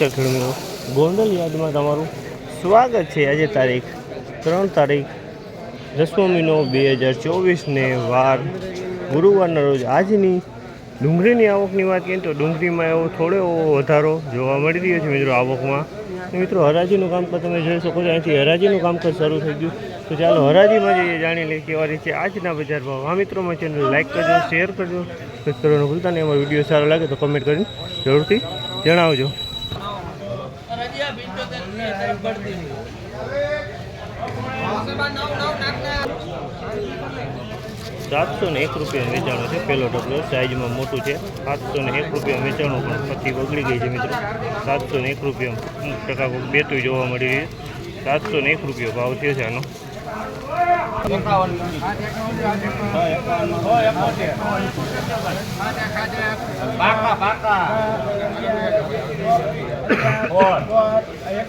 નમસ્કાર ખેડૂતો ગોંડલ યાદમાં તમારું સ્વાગત છે આજે તારીખ ત્રણ તારીખ દસમો મહિનો બે હજાર ચોવીસને વાર. ગુરુવારના રોજ આજની ડુંગળીની આવકની વાત કરીએ તો ડુંગળીમાં એવો થોડો એવો વધારો જોવા મળી રહ્યો છે મિત્રો આવકમાં. મિત્રો હરાજીનું કામકાજ તમે જોઈ શકો છો. અહીંથી હરાજીનું કામકાજ શરૂ થઈ ગયું. તો ચાલો હરાજીમાં જઈએ જાણી લઈએ કેવા રીતે આજના બજાર ભાવ આ મિત્રોમાં ચેનલ લાઈક કરજો શેર કરજો. મિત્રોને ભૂલતા નહીં અમારો વીડિયો સારો લાગે તો કમેન્ટ કરીને જરૂરથી જણાવજો. સાતસો ને એક રૂપિયા વેચાણો છે પહેલો ઢગલો સાઇઝમાં મોટું છે. સાતસો ને એક રૂપિયા વેચાણું પણ પછી બગડી ગઈ છે મિત્રો. સાતસો ને એક રૂપિયા અમુક ટકા બેતું જોવા મળી રહ્યું છે. સાતસો ને એક રૂપિયો ભાવ થયો છે આનો. બાકા બાકા.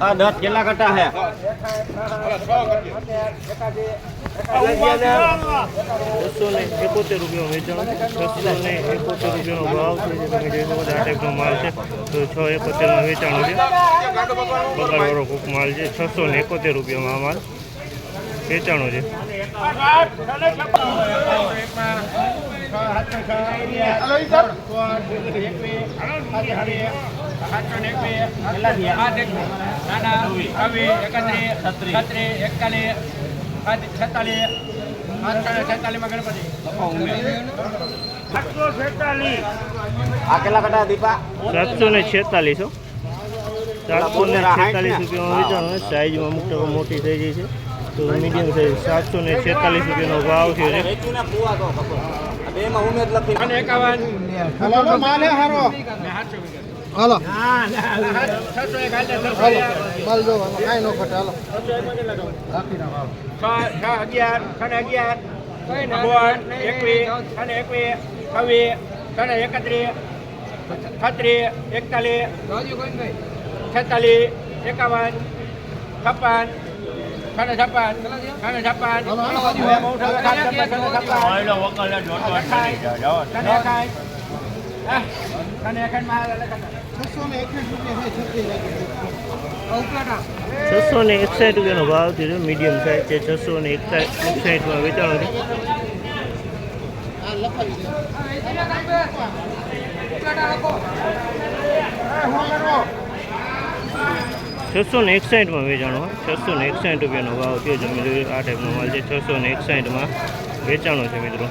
આ દસ કેટલા કટા હે છસો ને એકોતેર રૂપિયા વેચાણ છસો ને એકોતેર રૂપિયાનો ભાવ છે જે તમે જોઈ શકો છો આ ટાઈપનો માલ છે તો છ એકોતેરમાં વેચાણો છે બગાડવાળો કોક માલ છે છસો ને એકોતેર રૂપિયામાં આ માલ વેચાણો છે આ કેટલા કટા દીપા સાતસો ને છેતાલીસો સાતસો ને છેતાલીસ રૂપિયામાં વેચાણો સાઈઝમાં અમુક ટકા મોટી થઈ ગઈ છે. તો મીડિયમ સાઈઝ સાતસો ને છેતાલીસ રૂપિયાનો ભાવ છે. વેચીને પૂવા તો ખબર આ બેમાં ઉમેદ લખી હાલો માલ જો કાંઈ નો ખટે હાલો છેતાલીસ એકાવન છપ્પન સાડા છપ્પન સાડા છપ્પન છસો ને એકવીસ રૂપિયા છે છત્રીસ છસો ને એકસાઠ રૂપિયાનો ભાવ થયો મીડિયમ સાઈઝ છે છસો ને એકસાઠમાં વેચાણો છે. છસો ને એકસાઠમાં વેચાણો છસો ને એકસાઠ રૂપિયાનો ભાવ થયો છે, મિત્રો, આ ટાઈપનો માલ છે છસો ને એકસાઠમાં વેચાણો છે, મિત્રો.